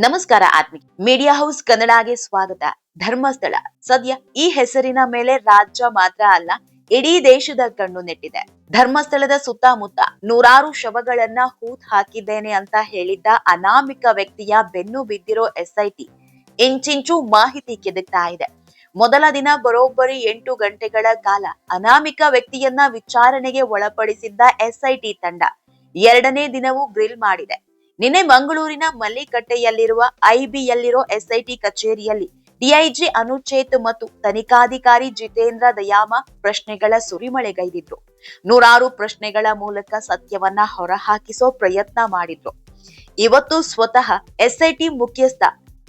ನಮಸ್ಕಾರ Athmi media house ಕನ್ನಡಗೆ ಸ್ವಾಗತ. ಧರ್ಮಸ್ಥಳ. ಸದ್ಯ ಈ ಹೆಸರಿನ ಮೇಲೆ ರಾಜ್ಯ ಮಾತ್ರ ಅಲ್ಲ, ಇಡೀ ದೇಶದ ಕಣ್ಣು ನೆಟ್ಟಿದೆ. ಧರ್ಮಸ್ಥಳದ ಸುತ್ತಮುತ್ತ ನೂರಾರು ಶವಗಳನ್ನ ಹೂತ್ ಹಾಕಿದ್ದೇನೆ ಅಂತ ಹೇಳಿದ್ದ ಅನಾಮಿಕ ವ್ಯಕ್ತಿಯ ಬೆನ್ನು ಬಿದ್ದಿರೋ ಎಸ್ಐಟಿ ಇಂಚಿಂಚು ಮಾಹಿತಿ ಕೆದಕ್ತಾ ಇದೆ. ಮೊದಲ ದಿನ ಬರೋಬ್ಬರಿ ಎಂಟು ಗಂಟೆಗಳ ಕಾಲ ಅನಾಮಿಕ ವ್ಯಕ್ತಿಯನ್ನ ವಿಚಾರಣೆಗೆ ಒಳಪಡಿಸಿದ್ದ ಎಸ್ಐಟಿ ತಂಡ ಎರಡನೇ ದಿನವೂ ಗ್ರಿಲ್ ಮಾಡಿದೆ. ನಿನ್ನೆ ಮಂಗಳೂರಿನ ಮಲ್ಲಿಕಟ್ಟೆಯಲ್ಲಿರುವ ಐಬಿಯಲ್ಲಿರೋ ಎಸ್ಐಟಿ ಕಚೇರಿಯಲ್ಲಿ ಡಿಐಜಿ ಅನುಚೇತ್ ಮತ್ತು ತನಿಖಾಧಿಕಾರಿ ಜಿತೇಂದ್ರ ದಯಾಮ ಪ್ರಶ್ನೆಗಳ ಸುರಿಮಳೆಗೈದಿದ್ರು. ನೂರಾರು ಪ್ರಶ್ನೆಗಳ ಮೂಲಕ ಸತ್ಯವನ್ನ ಹೊರಹಾಕಿಸೋ ಪ್ರಯತ್ನ ಮಾಡಿದ್ರು. ಇವತ್ತು ಸ್ವತಃ ಎಸ್ಐಟಿ ಮುಖ್ಯಸ್ಥ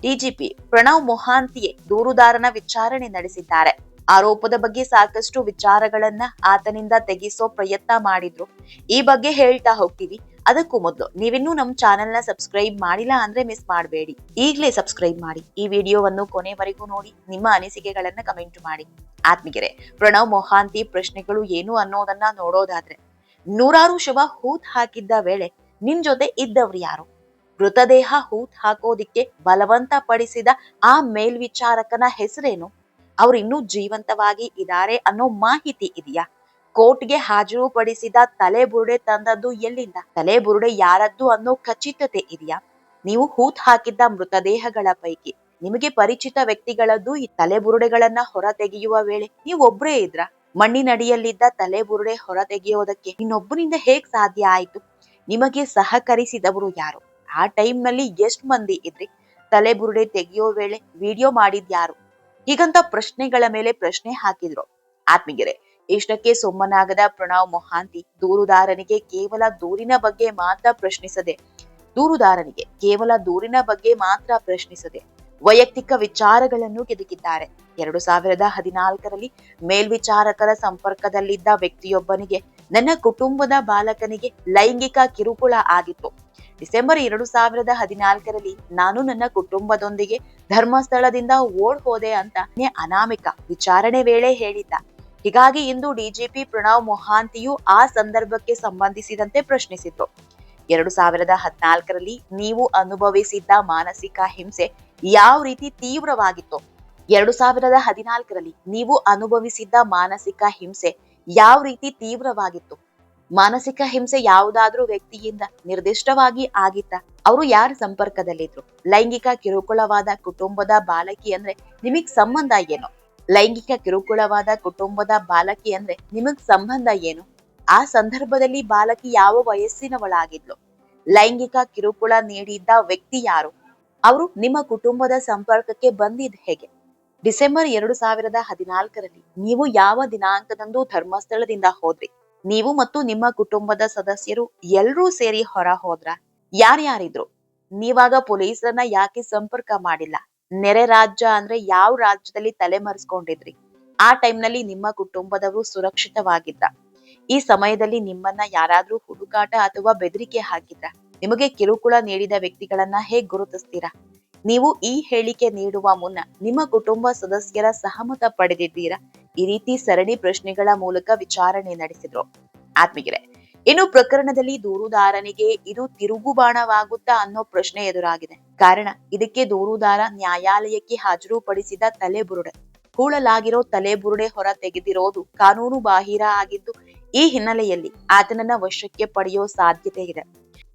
ಡಿಜಿಪಿ ಪ್ರಣವ್ ಮೊಹಾಂತಿಯೇ ದೂರುದಾರನ ವಿಚಾರಣೆ ನಡೆಸಿದ್ದಾರೆ. ಆರೋಪದ ಬಗ್ಗೆ ಸಾಕಷ್ಟು ವಿಚಾರಗಳನ್ನ ಆತನಿಂದ ತೆಗೆಸೋ ಪ್ರಯತ್ನ ಮಾಡಿದ್ರು. ಈ ಬಗ್ಗೆ ಹೇಳ್ತಾ ಹೋಗ್ತೀವಿ. ಅದಕ್ಕೂ ಮೊದಲು, ನೀವಿನ್ನೂ ನಮ್ಮ ಚಾನೆಲ್ನ ಸಬ್ಸ್ಕ್ರೈಬ್ ಮಾಡಿಲ್ಲ ಅಂದ್ರೆ ಮಿಸ್ ಮಾಡಬೇಡಿ. ಈಗಲೇ ಸಬ್ಸ್ಕ್ರೈಬ್ ಮಾಡಿ. ಈ ವಿಡಿಯೋವನ್ನು ಕೊನೆವರೆಗೂ ನೋಡಿ, ನಿಮ್ಮ ಅನಿಸಿಕೆಗಳನ್ನ ಕಮೆಂಟ್ ಮಾಡಿ. ಆತ್ಮಿಗೆರೆ ಪ್ರಣವ್ ಮೊಹಾಂತಿ ಪ್ರಶ್ನೆಗಳು ಏನು ಅನ್ನೋದನ್ನ ನೋಡೋದಾದ್ರೆ, ನೂರಾರು ಶವ ಹೂತ್ ಹಾಕಿದ್ದ ವೇಳೆ ನಿನ್ ಜೊತೆ ಇದ್ದವ್ರು ಯಾರು? ಮೃತದೇಹ ಹೂತ್ ಹಾಕೋದಿಕ್ಕೆ ಬಲವಂತ ಪಡಿಸಿದ ಆ ಮೇಲ್ವಿಚಾರಕನ ಹೆಸರೇನು? ಅವ್ರು ಇನ್ನೂ ಜೀವಂತವಾಗಿ ಇದ್ದಾರೆ ಅನ್ನೋ ಮಾಹಿತಿ ಇದೆಯಾ? ಕೋರ್ಟ್ಗೆ ಹಾಜರುಪಡಿಸಿದ ತಲೆಬುರುಡೆ ತಂದದ್ದು ಎಲ್ಲಿಂದ? ತಲೆಬುರುಡೆ ಯಾರದ್ದು ಅನ್ನೋ ಖಚಿತತೆ ಇದೆಯಾ? ನೀವು ಹೂತ್ ಹಾಕಿದ್ದ ಮೃತದೇಹಗಳ ಪೈಕಿ ನಿಮಗೆ ಪರಿಚಿತ ವ್ಯಕ್ತಿಗಳದ್ದು ಈ ತಲೆಬುರುಡೆಗಳನ್ನ ಹೊರ ತೆಗೆಯುವ ವೇಳೆ ನೀವೊಬ್ರೇ ಇದ್ರ? ಮಣ್ಣಿನಡಿಯಲ್ಲಿದ್ದ ತಲೆಬುರುಡೆ ಹೊರ ತೆಗೆಯೋದಕ್ಕೆ ಇನ್ನೊಬ್ಬನಿಂದ ಹೇಗ್ ಸಾಧ್ಯ ಆಯ್ತು? ನಿಮಗೆ ಸಹಕರಿಸಿದವರು ಯಾರು? ಆ ಟೈಮ್ನಲ್ಲಿ ಎಷ್ಟ್ ಮಂದಿ ಇದ್ರಿ? ತಲೆಬುರುಡೆ ತೆಗೆಯೋ ವೇಳೆ ವಿಡಿಯೋ ಮಾಡಿದ್ಯಾರು? ಹೀಗಂತ ಪ್ರಶ್ನೆಗಳ ಮೇಲೆ ಪ್ರಶ್ನೆ ಹಾಕಿದ್ರು. ಆತ್ಮಿಗೆರೆ ಇಷ್ಟಕ್ಕೆ ಸುಮ್ಮನಾಗದ ಪ್ರಣವ್ ಮೊಹಾಂತಿ ದೂರುದಾರನಿಗೆ ಕೇವಲ ದೂರಿನ ಬಗ್ಗೆ ಮಾತ್ರ ಪ್ರಶ್ನಿಸದೆ, ದೂರುದಾರನಿಗೆ ಕೇವಲ ದೂರಿನ ಬಗ್ಗೆ ಮಾತ್ರ ಪ್ರಶ್ನಿಸದೆ ವೈಯಕ್ತಿಕ ವಿಚಾರಗಳನ್ನು ಕೆದಕಿದ್ದಾರೆ. ಎರಡು ಸಾವಿರದ ಹದಿನಾಲ್ಕರಲ್ಲಿ ಮೇಲ್ವಿಚಾರಕರ ಸಂಪರ್ಕದಲ್ಲಿದ್ದ ವ್ಯಕ್ತಿಯೊಬ್ಬನಿಗೆ ನನ್ನ ಕುಟುಂಬದ ಬಾಲಕನಿಗೆ ಲೈಂಗಿಕ ಕಿರುಕುಳ ಆಗಿತ್ತು. ಡಿಸೆಂಬರ್ ಎರಡು ಸಾವಿರದ ಹದಿನಾಲ್ಕರಲ್ಲಿ ನಾನು ನನ್ನ ಕುಟುಂಬದೊಂದಿಗೆ ಧರ್ಮಸ್ಥಳದಿಂದ ಓಡ್ ಹೋದೆ ಅಂತ ಅನಾಮಿಕ ವಿಚಾರಣೆ ವೇಳೆ ಹೇಳಿದ್ದ. ಹೀಗಾಗಿ ಇಂದು ಡಿಜಿಪಿ ಪ್ರಣವ್ ಮೊಹಾಂತಿಯು ಆ ಸಂದರ್ಭಕ್ಕೆ ಸಂಬಂಧಿಸಿದಂತೆ ಪ್ರಶ್ನಿಸಿದ್ರು. ಎರಡು ಸಾವಿರದ ಹದಿನಾಲ್ಕರಲ್ಲಿ ನೀವು ಅನುಭವಿಸಿದ್ದ ಮಾನಸಿಕ ಹಿಂಸೆ ಯಾವ ರೀತಿ ತೀವ್ರವಾಗಿತ್ತು? ಎರಡು ಸಾವಿರದ ಹದಿನಾಲ್ಕರಲ್ಲಿ ನೀವು ಅನುಭವಿಸಿದ್ದ ಮಾನಸಿಕ ಹಿಂಸೆ ಯಾವ ರೀತಿ ತೀವ್ರವಾಗಿತ್ತು? ಮಾನಸಿಕ ಹಿಂಸೆ ಯಾವುದಾದ್ರೂ ವ್ಯಕ್ತಿಯಿಂದ ನಿರ್ದಿಷ್ಟವಾಗಿ ಆಗಿತ್ತ ಅವರು ಯಾರ ಸಂಪರ್ಕದಲ್ಲಿದ್ರು? ಲೈಂಗಿಕ ಕಿರುಕುಳವಾದ ಕುಟುಂಬದ ಬಾಲಕಿ ಅಂದ್ರೆ ನಿಮಗ್ ಸಂಬಂಧ ಏನು? ಲೈಂಗಿಕ ಕಿರುಕುಳವಾದ ಕುಟುಂಬದ ಬಾಲಕಿ ಅಂದ್ರೆ ನಿಮಗ್ ಸಂಬಂಧ ಏನು? ಆ ಸಂದರ್ಭದಲ್ಲಿ ಬಾಲಕಿ ಯಾವ ವಯಸ್ಸಿನವಳಾಗಿದ್ಲು? ಲೈಂಗಿಕ ಕಿರುಕುಳ ನೀಡಿದ್ದ ವ್ಯಕ್ತಿ ಯಾರು? ಅವರು ನಿಮ್ಮ ಕುಟುಂಬದ ಸಂಪರ್ಕಕ್ಕೆ ಬಂದಿದ್ ಹೇಗೆ? ಡಿಸೆಂಬರ್ ಎರಡು ಸಾವಿರದ ಹದಿನಾಲ್ಕರಲ್ಲಿ ನೀವು ಯಾವ ದಿನಾಂಕದಂದು ಧರ್ಮಸ್ಥಳದಿಂದ ಹೋದ್ರಿ? ನೀವು ಮತ್ತು ನಿಮ್ಮ ಕುಟುಂಬದ ಸದಸ್ಯರು ಎಲ್ರೂ ಸೇರಿ ಹೊರ ಹೋದ್ರ? ಯಾರ್ಯಾರಿದ್ರು? ನೀವಾಗ ಪೊಲೀಸರನ್ನ ಯಾಕೆ ಸಂಪರ್ಕ ಮಾಡಿಲ್ಲ? ನೆರೆ ರಾಜ್ಯ ಅಂದ್ರೆ ಯಾವ ರಾಜ್ಯದಲ್ಲಿ ತಲೆಮರೆಸ್ಕೊಂಡಿದ್ರಿ? ಆ ಟೈಮ್ನಲ್ಲಿ ನಿಮ್ಮ ಕುಟುಂಬದವರು ಸುರಕ್ಷಿತವಾಗಿದ್ರ. ಈ ಸಮಯದಲ್ಲಿ ನಿಮ್ಮನ್ನ ಯಾರಾದ್ರೂ ಹುಡುಕಾಟ ಅಥವಾ ಬೆದರಿಕೆ ಹಾಕಿದ್ರ. ನಿಮಗೆ ಕಿರುಕುಳ ನೀಡಿದ ವ್ಯಕ್ತಿಗಳನ್ನ ಹೇಗ್ ಗುರುತಿಸ್ತೀರಾ? ನೀವು ಈ ಹೇಳಿಕೆ ನೀಡುವ ಮುನ್ನ ನಿಮ್ಮ ಕುಟುಂಬ ಸದಸ್ಯರ ಸಹಮತ ಪಡೆದಿದ್ದೀರಾ? ಈ ರೀತಿ ಸರಣಿ ಪ್ರಶ್ನೆಗಳ ಮೂಲಕ ವಿಚಾರಣೆ ನಡೆಸಿದ್ರು. ಆತ್ಮೀಗೆರೆ ಇನ್ನು ಪ್ರಕರಣದಲ್ಲಿ ದೂರುದಾರನಿಗೆ ಇದು ತಿರುಗುಬಾಣವಾಗುತ್ತಾ ಅನ್ನೋ ಪ್ರಶ್ನೆ ಎದುರಾಗಿದೆ. ಕಾರಣ, ಇದಕ್ಕೆ ದೂರುದಾರ ನ್ಯಾಯಾಲಯಕ್ಕೆ ಹಾಜರುಪಡಿಸಿದ ತಲೆಬುರುಡೆ. ಹೂಳಲಾಗಿರೋ ತಲೆಬುರುಡೆ ಹೊರ ತೆಗೆದಿರೋದು ಕಾನೂನು ಬಾಹಿರ ಆಗಿದ್ದು, ಈ ಹಿನ್ನೆಲೆಯಲ್ಲಿ ಆತನನ್ನ ವಶಕ್ಕೆ ಪಡೆಯೋ ಸಾಧ್ಯತೆ ಇದೆ.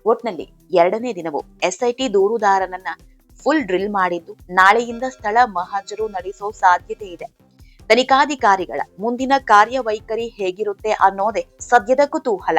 ಒಟ್ನಲ್ಲಿ ಎರಡನೇ ದಿನವೂ ಎಸ್ಐಟಿ ದೂರುದಾರನನ್ನ ಫುಲ್ ಡ್ರಿಲ್ ಮಾಡಿದ್ದು, ನಾಳೆಯಿಂದ ಸ್ಥಳ ಮಹಾಜರು ನಡೆಸೋ ಸಾಧ್ಯತೆ ಇದೆ. ತನಿಖಾಧಿಕಾರಿಗಳ ಮುಂದಿನ ಕಾರ್ಯವೈಖರಿ ಹೇಗಿರುತ್ತೆ ಅನ್ನೋದೇ ಸದ್ಯದ ಕುತೂಹಲ